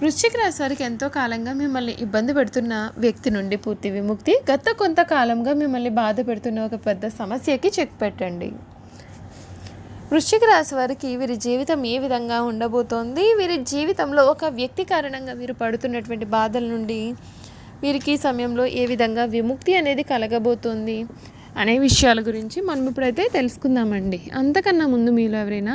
వృశ్చిక రాశి వారికి ఎంతో కాలంగా మిమ్మల్ని ఇబ్బంది పెడుతున్న వ్యక్తి నుండి పూర్తి విముక్తి గత కొంతకాలంగా మిమ్మల్ని బాధ పెడుతున్న ఒక పెద్ద సమస్యకి చెక్ పెట్టండి. వృశ్చిక రాశి వారికి వీరి జీవితం ఏ విధంగా ఉండబోతోంది? వీరి జీవితంలో ఒక వ్యక్తి కారణంగా వీరు పడుతున్నటువంటి బాధల నుండి వీరికి ఈ సమయంలో ఏ విధంగా విముక్తి అనేది కలగబోతోంది అనే విషయాల గురించి మనం ఇప్పుడైతే తెలుసుకుందామండి. అంతకన్నా ముందు మీలో ఎవరైనా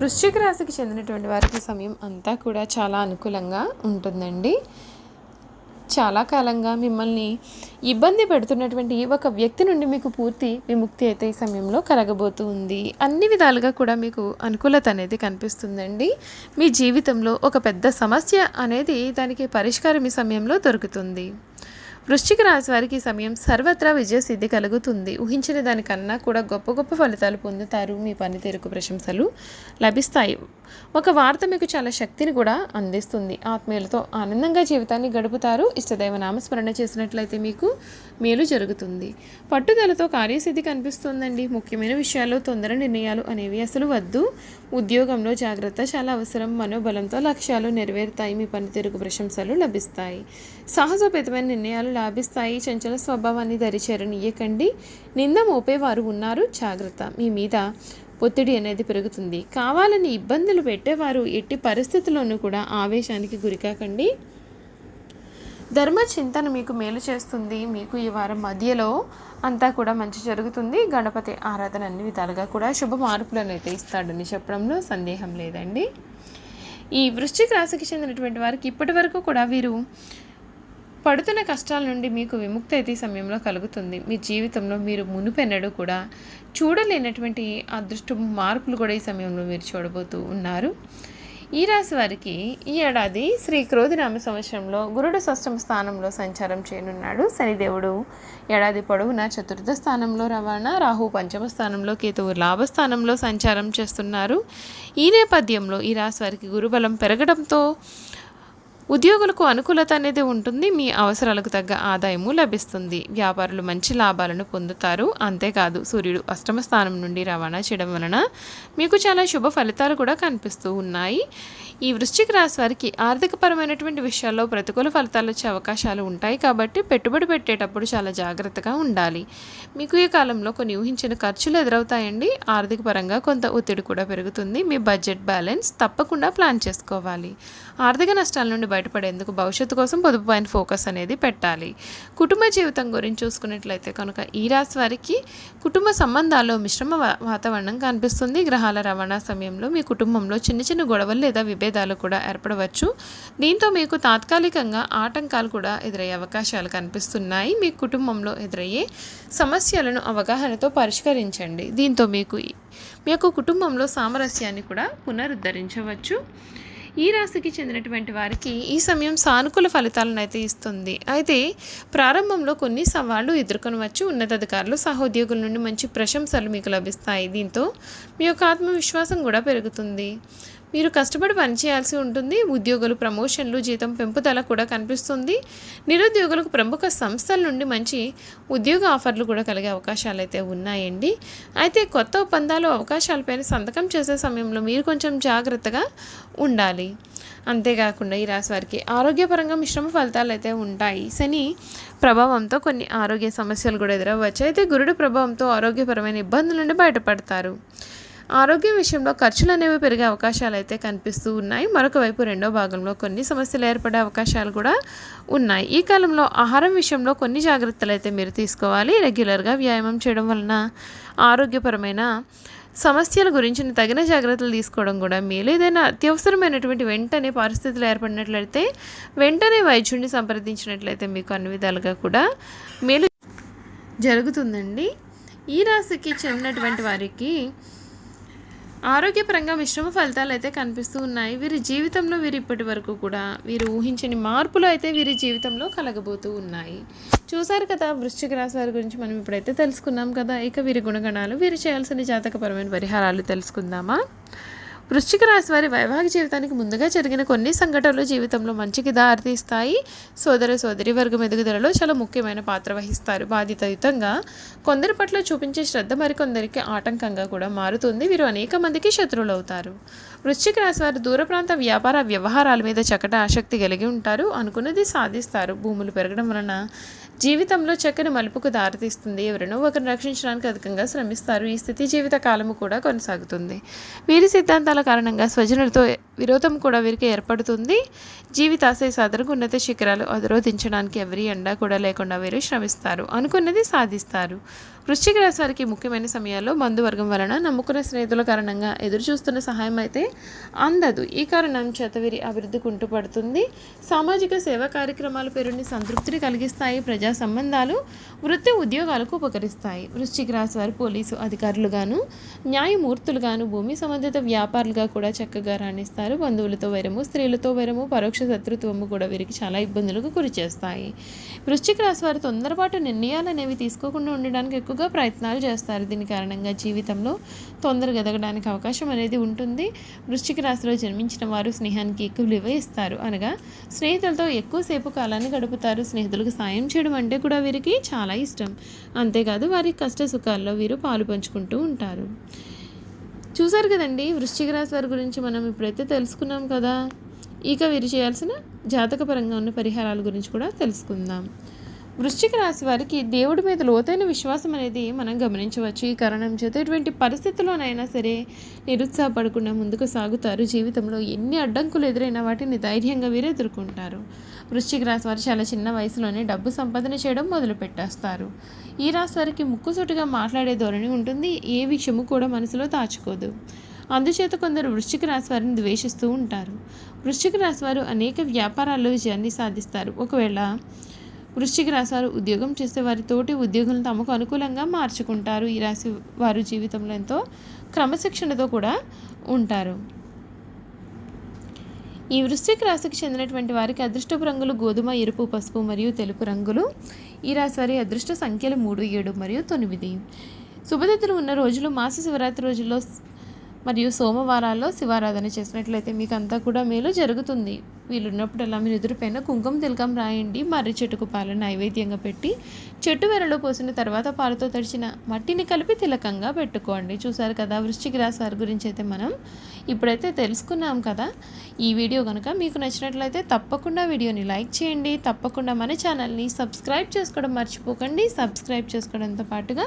వృశ్చిక రాశికి చెందినటువంటి వారికి సమయం అంతా కూడా చాలా అనుకూలంగా ఉంటుందండి. చాలా కాలంగా మిమ్మల్ని ఇబ్బంది పెడుతున్నటువంటి ఒక వ్యక్తి నుండి మీకు పూర్తి విముక్తి అయితే ఈ సమయంలో కలగబోతూ ఉంది. అన్ని విధాలుగా కూడా మీకు అనుకూలత అనేది కనిపిస్తుందండి. మీ జీవితంలో ఒక పెద్ద సమస్య అనేది దానికి పరిష్కారం ఈ సమయంలో దొరుకుతుంది. వృశ్చిక రాశి వారికి ఈ సమయం సర్వత్రా విజయసిద్ధి కలుగుతుంది. ఊహించిన దానికన్నా కూడా గొప్ప గొప్ప ఫలితాలు పొందుతారు. మీ పనితీరుకు ప్రశంసలు లభిస్తాయి. ఒక వార్త మీకు చాలా శక్తిని కూడా అందిస్తుంది. ఆత్మీయులతో ఆనందంగా జీవితాన్ని గడుపుతారు. ఇష్టదైవ నామస్మరణ చేసినట్లయితే మీకు మేలు జరుగుతుంది. పట్టుదలతో కార్యసిద్ధి కనిపిస్తుందండి. ముఖ్యమైన విషయాల్లో తొందర నిర్ణయాలు అనేవి అసలు వద్దు. ఉద్యోగంలో జాగ్రత్త చాలా అవసరం. మనోబలంతో లక్ష్యాలు నెరవేరుతాయి. మీ పనితీరుకు ప్రశంసలు లభిస్తాయి. సాహసోపేతమైన నిర్ణయాలు లాభిస్తాయి. చంచల స్వభావాన్ని దరిచేరనియ్యకండి నింద మోపేవారు ఉన్నారు. జాగ్రత్త. మీ మీద ఒత్తిడి అనేది పెరుగుతుంది. కావాలని ఇబ్బందులు పెట్టేవారు ఎట్టి పరిస్థితుల్లోనూ కూడా ఆవేశానికి గురికాకండి. ధర్మ చింతన మీకు మేలు చేస్తుంది. మీకు ఈ వారం మధ్యలో అంతా కూడా మంచి జరుగుతుంది. గణపతి ఆరాధన అన్ని విధాలుగా కూడా శుభ మార్పులను అయితే ఇస్తాడని చెప్పడంలో సందేహం లేదండి. ఈ వృశ్చిక రాశికి చెందినటువంటి వారికి ఇప్పటి వరకు కూడా వీరు పడుతున్న కష్టాల నుండి మీకు విముక్తి అయితే ఈ సమయంలో కలుగుతుంది. మీ జీవితంలో మీరు మునుపెన్నడూ కూడా చూడలేనటువంటి అదృష్టం మార్పులు కూడా ఈ సమయంలో మీరు చూడబోతూ ఉన్నారు. ఈ రాశి వారికి ఈ ఏడాది శ్రీ క్రోధినామ సంవత్సరంలో గురుడు షష్టమ స్థానంలో సంచారం చేయనున్నాడు. శనిదేవుడు ఏడాది పొడవునా చతుర్థ స్థానంలో రవాణా రాహు పంచమ స్థానంలో కేతువు లాభస్థానంలో సంచారం చేస్తున్నారు. ఈ నేపథ్యంలో ఈ రాశి వారికి గురుబలం పెరగడంతో ఉద్యోగులకు అనుకూలత అనేది ఉంటుంది మీ అవసరాలకు తగ్గ ఆదాయము లభిస్తుంది. వ్యాపారులు మంచి లాభాలను పొందుతారు. అంతేకాదు సూర్యుడు అష్టమ స్థానం నుండి రవాణా చేయడం వలన మీకు చాలా శుభ ఫలితాలు కూడా కనిపిస్తూ ఉన్నాయి. ఈ వృశ్చిక రాశి వారికి ఆర్థికపరమైనటువంటి విషయాల్లో ప్రతికూల ఫలితాలు వచ్చే అవకాశాలు ఉంటాయి కాబట్టి పెట్టుబడి పెట్టేటప్పుడు చాలా జాగ్రత్తగా ఉండాలి. మీకు ఈ కాలంలో కొన్ని ఊహించిన ఖర్చులు ఎదురవుతాయండి. ఆర్థిక పరంగా కొంత ఒత్తిడి కూడా పెరుగుతుంది. మీ బడ్జెట్ బ్యాలెన్స్ తప్పకుండా ప్లాన్ చేసుకోవాలి. ఆర్థిక నష్టాల నుండి బయటపడేందుకు భవిష్యత్తు కోసం పొదుపు పైన ఫోకస్ అనేది పెట్టాలి. కుటుంబ జీవితం గురించి చూసుకున్నట్లయితే కనుక ఈ రాశి వారికి కుటుంబ సంబంధాల్లో మిశ్రమ వా- వాతావరణం కనిపిస్తుంది. గ్రహాల రవాణా సమయంలో మీ కుటుంబంలో చిన్న చిన్న గొడవలు లేదా విభేదాలు కూడా ఏర్పడవచ్చు. దీంతో మీకు తాత్కాలికంగా ఆటంకాలు కూడా ఎదురయ్యే అవకాశాలు కనిపిస్తున్నాయి. మీ కుటుంబంలో ఎదురయ్యే సమస్యలను అవగాహనతో పరిష్కరించండి. దీంతో మీకు మీ యొక్క కుటుంబంలో సామరస్యాన్ని కూడా పునరుద్ధరించవచ్చు. ఈ రాశికి చెందినటువంటి వారికి ఈ సమయం సానుకూల ఫలితాలను అయితే ఇస్తుంది. అయితే ప్రారంభంలో కొన్ని సవాళ్ళు ఎదుర్కొనవచ్చు. ఉన్నతాధికారులు సహోద్యోగుల నుండి మంచి ప్రశంసలు మీకు లభిస్తాయి. దీంతో మీ యొక్క ఆత్మవిశ్వాసం కూడా పెరుగుతుంది. మీరు కష్టపడి పనిచేయాల్సి ఉంటుంది. ఉద్యోగులు ప్రమోషన్లు జీతం పెంపుదల కూడా కనిపిస్తుంది. నిరుద్యోగులకు ప్రముఖ సంస్థల నుండి మంచి ఉద్యోగ ఆఫర్లు కూడా కలిగే అవకాశాలు అయితే ఉన్నాయండి. అయితే కొత్త ఒప్పందాలు అవకాశాలపైన సంతకం చేసే సమయంలో మీరు కొంచెం జాగ్రత్తగా ఉండాలి. అంతేకాకుండా ఈ రాశి వారికి ఆరోగ్యపరంగా మిశ్రమ ఫలితాలు అయితే ఉంటాయి. శని ప్రభావంతో కొన్ని ఆరోగ్య సమస్యలు కూడా ఎదురవ్వచ్చు. అయితే గురుడు ప్రభావంతో ఆరోగ్యపరమైన ఇబ్బందుల నుండి బయటపడతారు. ఆరోగ్యం విషయంలో ఖర్చులు అనేవి పెరిగే అవకాశాలు అయితే కనిపిస్తూ ఉన్నాయి. మరొక వైపు రెండో భాగంలో కొన్ని సమస్యలు ఏర్పడే అవకాశాలు కూడా ఉన్నాయి. ఈ కాలంలో ఆహారం విషయంలో కొన్ని జాగ్రత్తలు అయితే మీరు తీసుకోవాలి. రెగ్యులర్గా వ్యాయామం చేయడం వలన ఆరోగ్యపరమైన సమస్యల గురించి తగిన జాగ్రత్తలు తీసుకోవడం కూడా మేలు. ఏదైనా అత్యవసరమైనటువంటి వెంటనే పరిస్థితులు ఏర్పడినట్లయితే వెంటనే వైద్యుడిని సంప్రదించినట్లయితే మీకు అన్ని విధాలుగా కూడా మేలు జరుగుతుందండి. ఈ రాశికి చెందినటువంటి వారికి ఆరోగ్యపరంగా మిశ్రమ ఫలితాలు అయితే కనిపిస్తూ ఉన్నాయి. వీరి జీవితంలో వీరు ఇప్పటి వరకు కూడా వీరు ఊహించని మార్పులు అయితే వీరి జీవితంలో కలగబోతూ ఉన్నాయి. చూశారు కదా వృశ్చిక రాశి వారి గురించి మనం ఇప్పుడైతే తెలుసుకున్నాం కదా. ఇక వీరి గుణగణాలు వీరు చేయాల్సిన జాతకపరమైన పరిహారాలు తెలుసుకుందామా? వృశ్చిక రాశి వారి వైవాహిక జీవితానికి ముందుగా జరిగిన కొన్ని సంఘటనలు జీవితంలో మంచికి దారితీస్తాయి. సోదర సోదరి వర్గం ఎదుగుదలలో చాలా ముఖ్యమైన పాత్ర వహిస్తారు. బాధితయుతంగా కొందరి పట్ల చూపించే శ్రద్ధ మరికొందరికి ఆటంకంగా కూడా మారుతుంది. వీరు అనేక మందికి శత్రువులు అవుతారు వృశ్చిక రాశి వారు దూర ప్రాంత వ్యాపార వ్యవహారాల మీద చక్కట ఆసక్తి కలిగి ఉంటారు అనుకున్నది సాధిస్తారు. భూములు పెరగడం వలన జీవితంలో చక్కని మలుపుకు దారితీస్తుంది. ఎవరినో ఒకరిని రక్షించడానికి అధికంగా శ్రమిస్తారు. ఈ స్థితి జీవిత కాలము కూడా కొనసాగుతుంది. వీరి సిద్ధాంతాల కారణంగా స్వజనులతో విరోధం కూడా వీరికి ఏర్పడుతుంది. జీవితాశయ సాధనకు ఉన్నత శిఖరాలు అధిరోధించడానికి ఎవరి ఎండా కూడా లేకుండా వీరు శ్రమిస్తారు. అనుకున్నది సాధిస్తారు. వృశ్చిక రాశి వారికి ముఖ్యమైన సమయాల్లో బంధువర్గం వలన నమ్ముకున్న స్నేహితుల కారణంగా ఎదురు చూస్తున్న సహాయం అయితే అందదు. ఈ కారణం చేత వీరి అభివృద్ధి కుంటుపడుతుంది. సామాజిక సేవా కార్యక్రమాలు పేరుని సంతృప్తిని కలిగిస్తాయి. ప్రజా సంబంధాలు వృత్తి ఉద్యోగాలకు ఉపకరిస్తాయి. వృశ్చిక రాశి వారు పోలీసు అధికారులుగాను న్యాయమూర్తులుగాను భూమి సంబంధిత వ్యాపారులుగా కూడా చక్కగా రాణిస్తారు. బంధువులతో వైరము స్త్రీలతో వైరము పరోక్ష శత్రుత్వము కూడా వీరికి చాలా ఇబ్బందులకు గురి చేస్తాయి. వృశ్చిక రాశి వారు తొందరపాటు నిర్ణయాలు అనేవి తీసుకోకుండా ఉండడానికి ఎక్కువగా ప్రయత్నాలు చేస్తారు. దీని కారణంగా జీవితంలో తొందరగా ఎదగడానికి అవకాశం అనేది ఉంటుంది. వృశ్చిక రాశిలో జన్మించిన వారు స్నేహానికి ఎక్కువ విలువ ఇస్తారు. అనగా స్నేహితులతో ఎక్కువసేపు కాలాన్ని గడుపుతారు. స్నేహితులకు సాయం చేయడం అంటే కూడా వీరికి చాలా ఇష్టం. అంతేకాదు వారి కష్ట సుఖాల్లో వీరు పాలు పంచుకుంటూ ఉంటారు. చూసారు కదండి వృశ్చిక రాశి వారి గురించి మనం ఇప్పుడైతే తెలుసుకున్నాం కదా. ఇక వీరు చేయాల్సిన జాతకపరంగా ఉన్న పరిహారాల గురించి కూడా తెలుసుకుందాం. వృశ్చిక రాశి వారికి దేవుడి మీద లోతైన విశ్వాసం అనేది మనం గమనించవచ్చు. ఈ కారణం చేత ఎటువంటి పరిస్థితుల్లోనైనా సరే నిరుత్సాహపడకుండా ముందుకు సాగుతారు. జీవితంలో ఎన్ని అడ్డంకులు ఎదురైనా వాటిని ధైర్యంగా వీరు ఎదుర్కొంటారు. వృశ్చిక రాశి వారు చాలా చిన్న వయసులోనే డబ్బు సంపాదన చేయడం మొదలు పెట్టేస్తారు. ఈ రాశి వారికి ముక్కుసూటిగా మాట్లాడే ధోరణి ఉంటుంది. ఏ విషయము కూడా మనసులో దాచుకోదు. అందుచేత కొందరు వృశ్చిక రాశి వారిని ద్వేషిస్తూ ఉంటారు. వృశ్చిక రాశి వారు అనేక వ్యాపారాల్లో విజయాన్ని సాధిస్తారు. ఒకవేళ వృశ్చిక రాశి ఉద్యోగం చేసే వారి తోటి ఉద్యోగులను తమకు అనుకూలంగా మార్చుకుంటారు. ఈ రాశి వారు జీవితంలో ఎంతో క్రమశిక్షణతో కూడా ఉంటారు. ఈ వృశ్చిక రాశికి చెందినటువంటి వారికి అదృష్టపు రంగులు గోధుమ ఎరుపు పసుపు మరియు తెలుపు రంగులు. ఈ రాశి వారి అదృష్ట సంఖ్యలు మూడు ఏడు మరియు తొమ్మిది. శుభతిథులు ఉన్న రోజులు మాస శివరాత్రి రోజుల్లో మరియు సోమవారాల్లో శివారాధన చేసినట్లయితే మీకు అంతా కూడా మేలు జరుగుతుంది. వీలున్నప్పుడల్లా మీరు ఎదురుపైన కుంకుమ తిలకం రాయండి. మర్రి చెట్టుకు పాలు నైవేద్యంగా పెట్టి చెట్టు వెరలో పోసిన తర్వాత పాలతో తడిచిన మట్టిని కలిపి తిలకంగా పెట్టుకోండి. చూసారు కదా వృశ్చిక రాశి వారి గురించి అయితే మనం ఇప్పుడైతే తెలుసుకున్నాం కదా. ఈ వీడియో కనుక మీకు నచ్చినట్లయితే తప్పకుండా వీడియోని లైక్ చేయండి. తప్పకుండా మన ఛానల్ని సబ్స్క్రైబ్ చేసుకోవడం మర్చిపోకండి. సబ్స్క్రైబ్ చేసుకోవడంతో పాటుగా